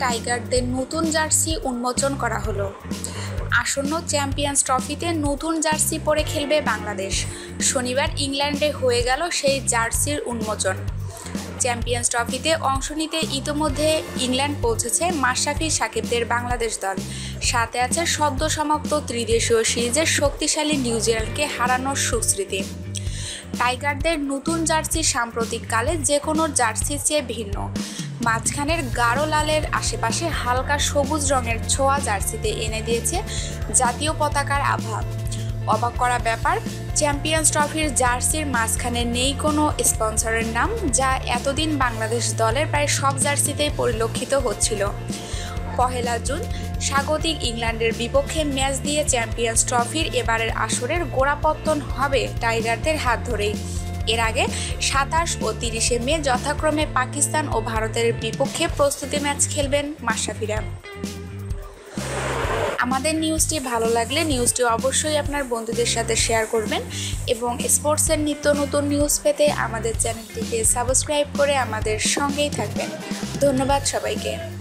টাইগারদের নতুন জার্সি উন্মোচন করা হলো। আসন্ন চ্যাম্পিয়ন্স ট্রফিতে নতুন জার্সি পরে খেলবে বাংলাদেশ। শনিবার ইংল্যান্ডে হয়ে গেল সেই জার্সির উন্মোচন। চ্যাম্পিয়ন্স ট্রফিতে অংশ নিতে ইতোমধ্যে ইংল্যান্ড পৌঁছেছে মাশরাফি সাকিবদের বাংলাদেশ দল। সাথে আছে সদ্য সমাপ্ত ত্রিদেশীয় সিরিজের শক্তিশালী নিউজিল্যান্ডকে হারানোর সুস্মৃতি। টাইগারদের নতুন জার্সি সাম্প্রতিককালে যে কোনো জার্সির চেয়ে ভিন্ন। মাঝখানের গাঢ় লালের আশেপাশে হালকা সবুজ রঙের ছোঁয়া জার্সিতে এনে দিয়েছে জাতীয় পতাকার আভা। অবাক করা ব্যাপার, চ্যাম্পিয়ন্স ট্রফির জার্সির মাঝখানে নেই কোনো স্পন্সরের নাম, যা এতদিন বাংলাদেশ দলের প্রায় সব জার্সিতেই পরিলক্ষিত হচ্ছিল। পহেলা জুন, স্বাগতিক ইংল্যান্ডের বিপক্ষে ম্যাচ দিয়ে চ্যাম্পিয়ন্স ট্রফির এবারের আসরের গোড়াপত্তন হবে টাইগারদের হাত ধরেই। এর আগে সাতাশ ও তিরিশে মে যথাক্রমে পাকিস্তান ও ভারতের বিপক্ষে প্রস্তুতি ম্যাচ খেলবেন মাশরাফিরা। আমাদের নিউজটি ভালো লাগলে নিউজটি অবশ্যই আপনার বন্ধুদের সাথে শেয়ার করবেন এবং স্পোর্টসের নিত্য নতুন নিউজ পেতে আমাদের চ্যানেলটিকে সাবস্ক্রাইব করে আমাদের সঙ্গেই থাকবেন। ধন্যবাদ সবাইকে।